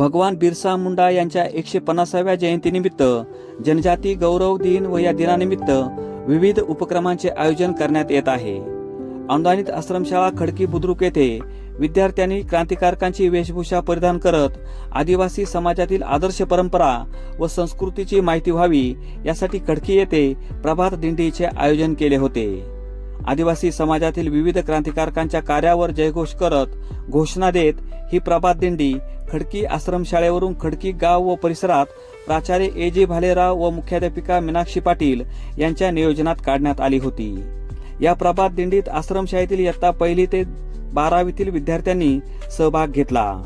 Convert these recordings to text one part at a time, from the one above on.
भगवान बिरसा मुंडा यांच्या एकशे पन्नासाव्या जयंतीनिमित्त जनजाती गौरव दिन व या दिनानिमित्त विविध उपक्रमांचे आयोजन करण्यात येत आहे. अनुदानित आश्रमशाळा खडकी बुद्रुक येथे विद्यार्थ्यांनी क्रांतिकारकांची वेशभूषा परिधान करत आदिवासी समाजातील आदर्श परंपरा व संस्कृतीची माहिती व्हावी यासाठी खडकी येथे प्रभात दिंडीचे आयोजन केले होते. आदिवासी समाजातील विविध क्रांतिकारकांच्या कार्यावर जयघोष करत घोषणा देत ही प्रभात दिंडी खडकी आश्रमशाळेवरून खडकी गाव व परिसरात प्राचार्य ए जे भालेराव व मुख्याध्यापिका मीनाक्षी पाटील यांच्या नियोजनात काढण्यात आली होती. या प्रभात दिंडीत आश्रमशाळेतील इयत्ता पहिली ते बारावीतील विद्यार्थ्यांनी सहभाग घेतला.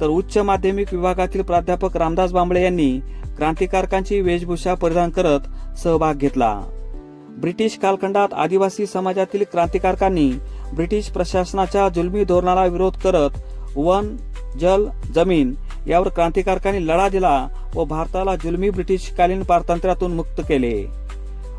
तर उच्च माध्यमिक विभागातील प्राध्यापक रामदास बांबळे यांनी क्रांतिकारकांची वेशभूषा परिधान करत सहभाग घेतला. ब्रिटिश कालखंडात आदिवासी समाजातील क्रांतिकारकांनी ब्रिटिश प्रशासनाच्या जुलमी धोरणाला विरोध करत वन जल जमीन यावर क्रांतिकारकांनी लढा दिला व भारताला जुलमी ब्रिटिशकालीन पारतंत्र्यातून मुक्त केले.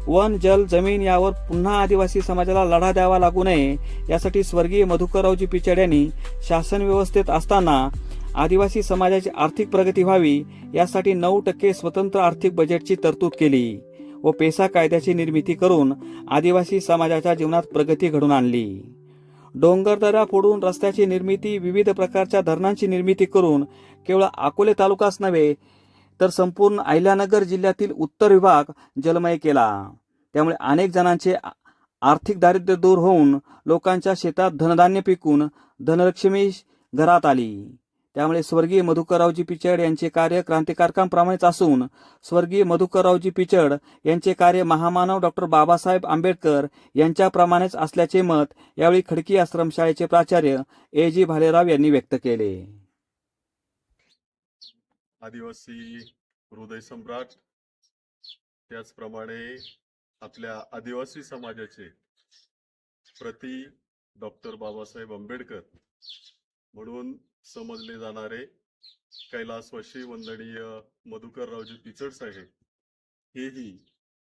वन जल जमीन यावर पुन्हा आदिवासी समाजाला लढा द्यावा लागू नये यासाठी स्वर्गीय मधुकररावजी पिचड यांनी शासन व्यवस्थेत असताना आदिवासी समाजाची आर्थिक प्रगती व्हावी यासाठी नऊ टक्के स्वतंत्र आर्थिक बजेटची तरतूद केली. व पेसा कायद्याची निर्मिती करून आदिवासी समाजाच्या जीवनात प्रगती घडून आणली. डोंगरदऱ्या फोडून रस्त्याची निर्मिती विविध प्रकारच्या धरणांची निर्मिती करून केवळ अकोले तालुकाच नव्हे तर संपूर्ण अहिल्यानगर जिल्ह्यातील उत्तर विभाग जलमय केला. त्यामुळे अनेक जणांचे आर्थिक दारिद्र्य दूर होऊन लोकांच्या शेतात धनधान्य पिकून धनलक्ष्मी घरात आली. त्यामुळे स्वर्गीय मधुकररावजी पिचड यांचे कार्य क्रांतिकारकांप्रमाणेच असून स्वर्गीय मधुकररावजी पिचड यांचे कार्य महामानव डॉक्टर बाबासाहेब आंबेडकर यांच्याप्रमाणेच असल्याचे मत यावेळी खडकी आश्रमशाळेचे प्राचार्य ए जी भालेराव यांनी व्यक्त केले. आदिवासी हृदय सम्राट त्याचप्रमाणे आपल्या आदिवासी समाजाचे प्रति डॉक्टर बाबासाहेब आंबेडकर. म्हणून समजले जाणारे कैलासवाशी वंदनीय मधुकररावजी पिचड साहेब. हेही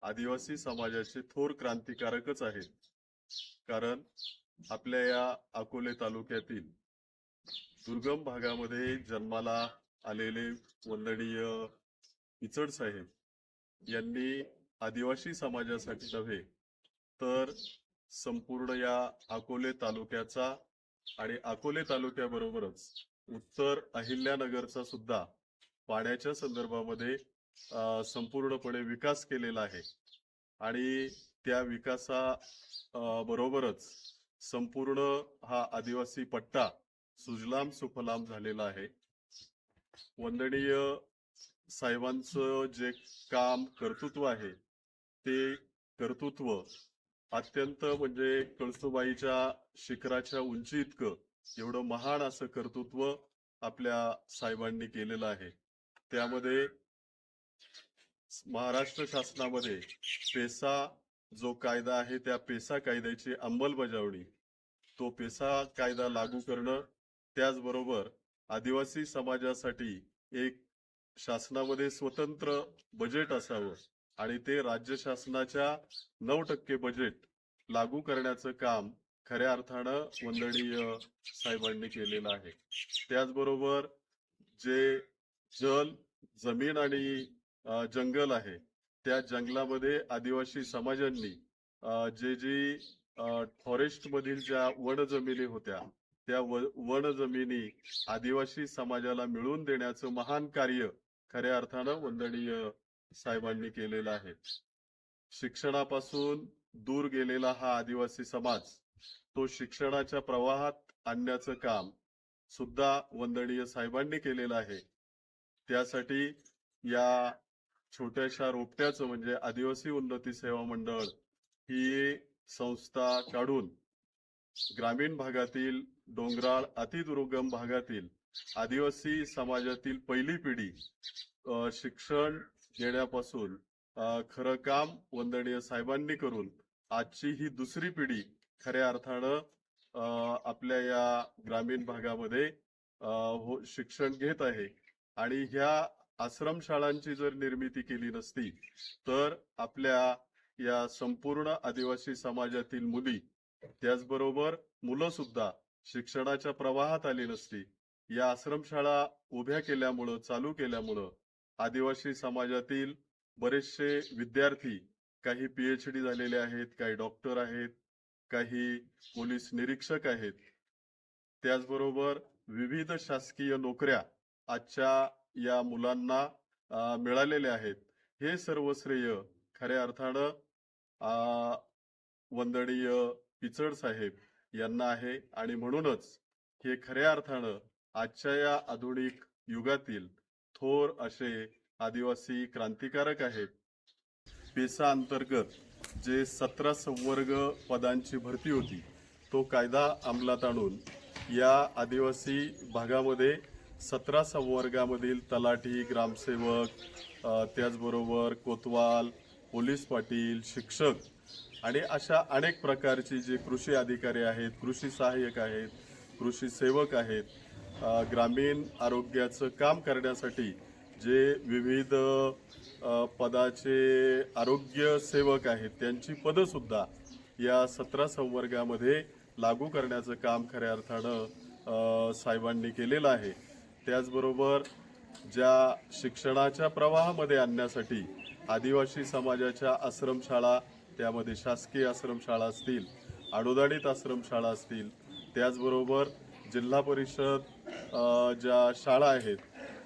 आदिवासी समाजाचे थोर क्रांतिकारकच आहेत. कारण आपल्या या अकोले तालुक्यातील दुर्गम भागामध्ये जन्माला आलेले वंदनीय पिचड साहेब यांनी आदिवासी समाजासाठी नव्हे तर संपूर्ण या अकोले तालुक्याचा आणि अकोले तालुक्याबरोबरच उत्तर अहिल्यानगरचा सुद्धा पाण्याच्या संदर्भामध्ये संपूर्णपणे विकास केलेला आहे. आणि त्या विकासा बरोबरच संपूर्ण हा आदिवासी पट्टा सुजलाम सुफलाम झालेला आहे. वंदनीय साहेबांचं जे काम कर्तृत्व आहे ते कर्तृत्व अत्यंत म्हणजे कळसुबाईच्या शिखराच्या उंची इतकं एवढं महान असं कर्तृत्व आपल्या साहेबांनी केलेलं आहे. त्यामध्ये महाराष्ट्र शासनामध्ये पेसा जो कायदा आहे त्या पेसा कायद्याची अंमलबजावणी तो पेसा कायदा लागू करणं त्याचबरोबर आदिवासी समाजासाठी एक शासनामध्ये स्वतंत्र बजेट असावं आणि ते राज्य शासनाच्या नऊ टक्के बजेट लागू करण्याचं काम खऱ्या अर्थानं वंदनीय साहेबांनी केलेलं आहे. त्याचबरोबर जे जल जमीन आणि जंगल आहे त्या जंगलामध्ये आदिवासी समाजांनी जे जी फॉरेस्ट मधील ज्या वन जमिनी होत्या त्या वन जमिनी आदिवासी समाजाला मिळवून देण्याचं महान कार्य खऱ्या अर्थानं वंदनीय साहेबांनी केलेलं आहे. शिक्षणापासून दूर गेलेला हा आदिवासी समाज तो शिक्षणाच्या प्रवाहात आणण्याचं काम सुद्धा वंदनीय साहेबांनी केलेलं आहे. त्यासाठी या छोट्याशा रोपट्याचं म्हणजे आदिवासी उन्नती सेवा मंडळ ही संस्था काढून ग्रामीण भागातील डोंगराळ अतिदुर्गम भागातील आदिवासी समाजातील पहिली पिढी शिक्षण घेण्यापासून खरं काम वंदनीय साहेबांनी करून आजची ही दुसरी पिढी खऱ्या अर्थानं आपल्या या ग्रामीण भागामध्ये हो शिक्षण घेत आहे. आणि ह्या आश्रमशाळांची जर निर्मिती केली नसती तर आपल्या या संपूर्ण आदिवासी समाजातील मुली त्याचबरोबर मुलं सुद्धा शिक्षणाच्या प्रवाहात आली नसती. या आश्रमशाळा उभ्या केल्यामुळं चालू केल्यामुळं आदिवासी समाजातील बरेचसे विद्यार्थी काही पीएचडी झालेले आहेत काही डॉक्टर आहेत काही पोलीस निरीक्षक आहेत. त्याचबरोबर विविध शासकीय नोकऱ्या आजच्या या मुलांना मिळालेल्या आहेत. हे सर्व श्रेय खऱ्या अर्थानं वंदनीय पिचड साहेब यांना आहे आणि म्हणूनच हे खऱ्या अर्थानं आजच्या या आधुनिक युगातील थोर असे आदिवासी क्रांतिकारक आहेत. पेसा अंतर्गत जे सतरा संवर्ग पदांची भरती होती तो कायदा अंमलात आणून या आदिवासी भागामध्ये सतरा संवर्गामधील तलाठी ग्रामसेवक त्याचबरोबर कोतवाल पोलीस पाटील शिक्षक आणि अशा अनेक प्रकारची जे कृषी अधिकारी आहेत कृषी सहाय्यक आहेत कृषी सेवक आहेत ग्रामीण आरोग्याचं काम करण्यासाठी जे विविध पदाचे आरोग्य सेवक आहेत त्यांची पदंसुद्धा या सतरा संवर्गामध्ये लागू करण्याचं काम खऱ्या अर्थानं साहेबांनी केलेलं आहे. त्याचबरोबर ज्या शिक्षणाच्या प्रवाहामध्ये आणण्यासाठी आदिवासी समाजाच्या आश्रमशाळा त्यामध्ये शासकीय आश्रमशाळा असतील अनुदानित आश्रमशाळा असतील त्याचबरोबर जिल्हा परिषद ज्या शाळा आहेत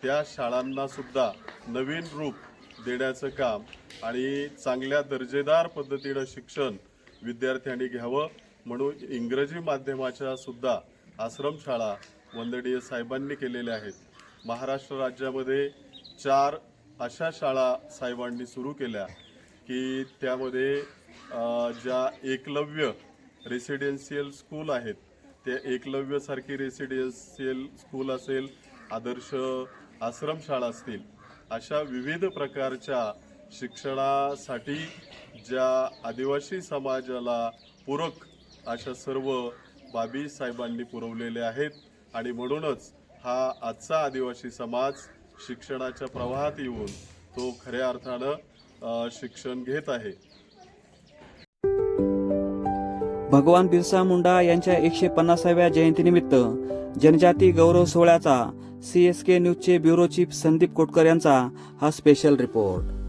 त्या शाळांनासुद्धा नवीन रूप देण्याचं काम आणि चांगल्या दर्जेदार पद्धतीनं शिक्षण विद्यार्थ्यांनी घ्यावं म्हणून इंग्रजी माध्यमाच्या सुद्धा आश्रमशाळा वंदडीय साहेबांनी केलेल्या आहेत. महाराष्ट्र राज्यामध्ये चार अशा शाळा साहेबांनी सुरू केल्या की त्यामध्ये ज्या एकलव्य रेसिडेन्शियल स्कूल आहेत त्या एकलव्यसारखी रेसिडेन्शियल स्कूल असेल आदर्श आश्रमशाळा असतील अशा विविध प्रकारच्या शिक्षणासाठी ज्या आदिवासी समाजाला पूरक अशा सर्व बाबी साहेबांनी पुरवलेल्या आहेत. आणि म्हणूनच हा आजचा आदिवासी समाज शिक्षणाच्या प्रवाहात येऊन तो खऱ्या अर्थानं शिक्षण घेत आहे. भगवान बिरसा मुंडा यांच्या एकशे पन्नासाव्या जयंतीनिमित्त जनजाती गौरव सोहळ्याचा सी एस के न्यूजचे ब्युरो चीफ संदीप कोटकर यांचा हा स्पेशल रिपोर्ट.